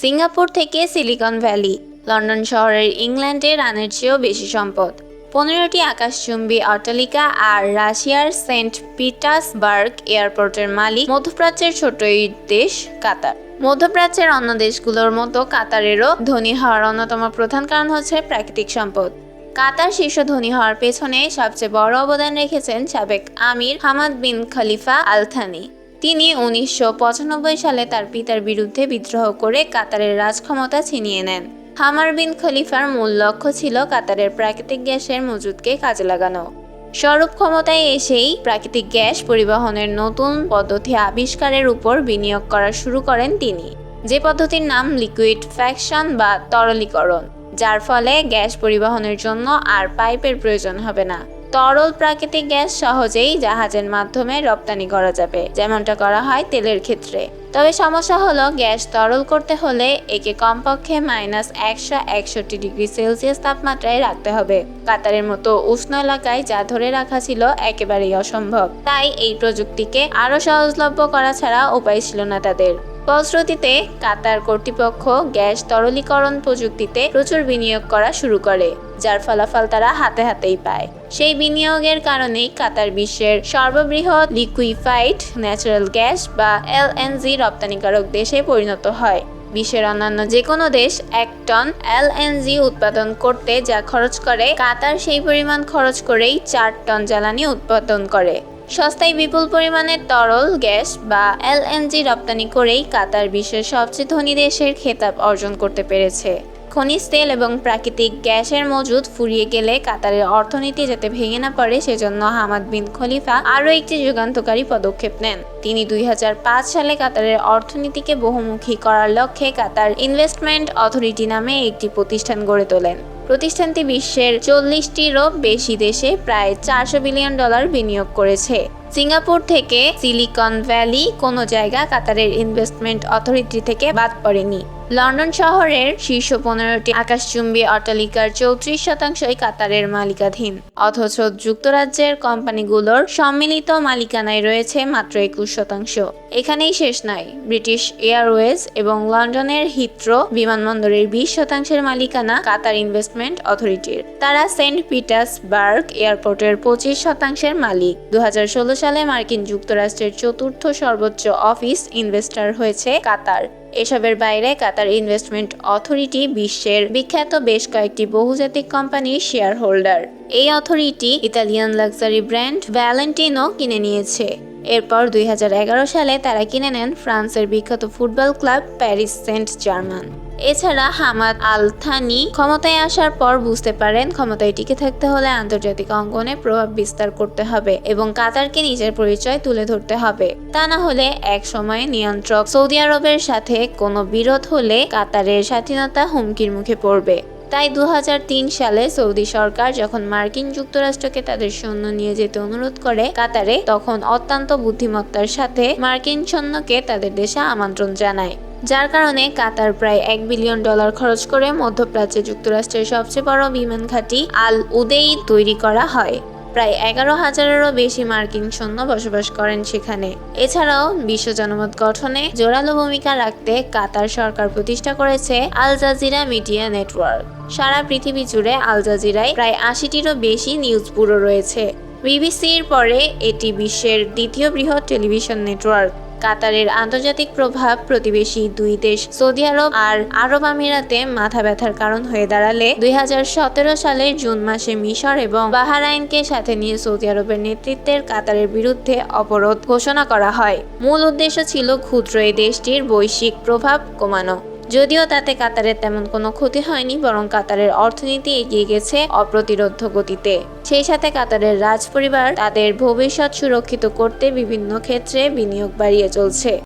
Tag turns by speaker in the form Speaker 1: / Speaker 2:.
Speaker 1: Singapore থেকে silicon valley, London শহরের ইংল্যান্ডে রানের চেয়েও বেশি সম্পদ। পনেরোটি আকাশচুম্বী অট্টালিকা আর রাশিয়ার সেন্ট পিটার্সবার্গ এয়ারপোর্টের মালিক মধ্যপ্রাচ্যের ছোট এই দেশ কাতার। মধ্যপ্রাচ্যের অন্য দেশগুলোর মতো কাতারেরও ধনী হওয়ার অন্যতম প্রধান কারণ হচ্ছে প্রাকৃতিক সম্পদ। কাতার শীর্ষ ধনী হওয়ার পেছনে সবচেয়ে বড় অবদান রেখেছেন সাবেক আমির হামাদ বিন খলিফা আল থানি তিনি উনিশশো পঁচানব্বই সালে তার পিতার বিরুদ্ধে বিদ্রোহ করে কাতারের রাজক্ষমতা ছিনিয়ে নেন। হামার বিন খলিফার মূল লক্ষ্য ছিল কাতারের প্রাকৃতিক গ্যাসের মজুদকে কাজে লাগানো। স্বরূপ ক্ষমতায় এসেই প্রাকৃতিক গ্যাস পরিবহনের নতুন পদ্ধতি আবিষ্কারের উপর বিনিয়োগ করা শুরু করেন তিনি। যে পদ্ধতির নাম লিকুইড ফ্যাকশন বা তরলীকরণ, যার ফলে গ্যাস পরিবহনের জন্য আর পাইপের প্রয়োজন হবে না। তরল প্রাকৃতিক গ্যাস সহজেই জাহাজের মাধ্যমে রপ্তানি করা যাবে, যেমনটা করা হয় তেলের ক্ষেত্রে। তবে সমস্যা হলো, গ্যাস তরল করতে হলে একে কমপক্ষে মাইনাস একশো একষট্টি ডিগ্রি সেলসিয়াস তাপমাত্রায় রাখতে হবে। কাতারের মতো উষ্ণ এলাকায় যা ধরে রাখা ছিল একেবারেই অসম্ভব। তাই এই প্রযুক্তিকে আরও সহজলভ্য করা ছাড়া উপায় ছিল না তাদের। ফলশ্রুতিতে কাতার কর্তৃপক্ষ গ্যাস তরলীকরণ প্রযুক্তিতে প্রচুর বিনিয়োগ করা শুরু করে, যার ফলাফল তারা হাতে হাতেই পায়। সেই বিনিয়োগের কারণেই কাতার বিশ্বের সর্ববৃহৎ লিকুইফাইড ন্যাচারাল গ্যাস বা এলএনজি রপ্তানিকারক দেশে পরিণত হয়। বিশ্বের অন্যান্য যে কোনো দেশ এক টন এলএনজি উৎপাদন করতে যা খরচ করে, কাতার সেই পরিমাণ খরচ করেই চার টন জ্বালানি উৎপাদন করে। সস্তায় বিপুল পরিমাণে তরল গ্যাস বা এলএনজি রপ্তানি করেই কাতার বিশ্বের সবচেয়ে ধনী দেশের খেতাব অর্জন করতে পেরেছে। খনিজ তেল এবং প্রাকৃতিক গ্যাসের মজুদ ফুরিয়ে গেলে কাতারের অর্থনীতি যাতে ভেঙে না পড়ে, সেজন্য হামাদ বিন খলিফা আরও একটি যুগান্তকারী পদক্ষেপ নেন। তিনি দুই হাজার পাঁচ সালে কাতারের অর্থনীতিকে বহুমুখী করার লক্ষ্যে কাতার ইনভেস্টমেন্ট অথরিটি নামে একটি প্রতিষ্ঠান গড়ে তোলেন। প্রতিষ্ঠানটি বিশ্বের চল্লিশটিরও বেশি দেশে প্রায় চারশো বিলিয়ন ডলার বিনিয়োগ করেছে। সিঙ্গাপুর থেকে সিলিকন ভ্যালি কোনো জায়গা কাতারের ইনভেস্টমেন্ট অথরিটি থেকে বাদ পড়েনি। লন্ডন শহরের শীর্ষ পনেরোটি আকাশচুম্বী অট্টালিকার চৌত্রিশ শতাংশই কাতারের মালিকাধীন। অথচ যুক্তরাজ্যের কোম্পানিগুলোর সম্মিলিত মালিকানায় রয়েছে মাত্র একুশ শতাংশ। এখানেই শেষ নয়। ব্রিটিশ এয়ারওয়েজ এবং লন্ডনের হিথ্রো বিমানবন্দরের বিশ শতাংশের মালিকানা কাতার ইনভেস্টমেন্ট অথরিটির তারা সেন্ট পিটার্সবার্গ এয়ারপোর্টের পঁচিশ শতাংশের মালিক। দু হাজার ষোলো সালে মার্কিন যুক্তরাষ্ট্রের চতুর্থ সর্বোচ্চ অফিস ইনভেস্টর হয়েছে কাতার। এসবের বাইরে কাতার ইনভেস্টমেন্ট অথরিটি বিশ্বের বিখ্যাত বেশ কয়েকটি বহুজাতিক কোম্পানির শেয়ার হোল্ডার এই authority Italian luxury brand Valentino কিনে নিয়েছে। এরপর দুই হাজার এগারো সালে তারা কিনে নেন ফ্রান্সের বিখ্যাত football club Paris Saint Germain. এছাড়া হামাদ আল থানি ক্ষমতায় আসার পর বুঝতে পারেন ক্ষমতায় টিকে থাকতে হলে আন্তর্জাতিক অঙ্গনে প্রভাব বিস্তার করতে হবে এবং কাতারকে নিজের পরিচয় তুলে ধরতে হবে। তা না হলে এক সময় নিয়ন্ত্রক সৌদি আরবের সাথে কোনো বিরোধ হলে কাতারের স্বাধীনতা হুমকির মুখে পড়বে। তাই দু হাজার তিন সালে সৌদি সরকার যখন মার্কিন যুক্তরাষ্ট্রকে তাদের সৈন্য নিয়ে যেতে অনুরোধ করে কাতারে, তখন অত্যন্ত বুদ্ধিমত্তার সাথে মার্কিন সৈন্যকে তাদের দেশে আমন্ত্রণ জানায়। যার কারণে কাতার প্রায় এক বিলিয়ন ডলার খরচ করে মধ্যপ্রাচ্যে যুক্তরাষ্ট্রের সবচেয়ে বড় বিমান ঘাঁটি আল উদেই তৈরি করা হয়। প্রায় এগারো হাজারেরও বেশি মার্কিন সৈন্য বসবাস করেন সেখানে। এছাড়াও বিশ্ব জনমত গঠনে জোরালো ভূমিকা রাখতে কাতার সরকার প্রতিষ্ঠা করেছে আল জাজিরা মিডিয়া নেটওয়ার্ক। সারা পৃথিবী জুড়ে আল জাজিরায় প্রায় আশিটিরও বেশি নিউজ ব্যুরো রয়েছে। বিবিসির পরে এটি বিশ্বের দ্বিতীয় বৃহৎ টেলিভিশন নেটওয়ার্ক। কাতারের আন্তর্জাতিক প্রভাব প্রতিবেশী দুই দেশ সৌদি আরব আর আরব আমিরাতে মাথা ব্যথার কারণ হয়ে দাঁড়ালে দুই হাজার সতেরো সালের জুন মাসে মিশর এবং বাহারাইনকে সাথে নিয়ে সৌদি আরবের নেতৃত্বের কাতারের বিরুদ্ধে অবরোধ ঘোষণা করা হয়। মূল উদ্দেশ্য ছিল ক্ষুদ্র এই দেশটির বৈশ্বিক প্রভাব কমানো। যদিও তাতে কাতারের তেমন কোনো ক্ষতি হয়নি, বরং কাতারের অর্থনীতি এগিয়ে গেছে অপ্রতিরোধ গতিতে। সেই সাথে কাতারের রাজ পরিবার তাদের ভবিষ্যৎ সুরক্ষিত করতে বিভিন্ন ক্ষেত্রে বিনিয়োগ বাড়িয়ে চলছে।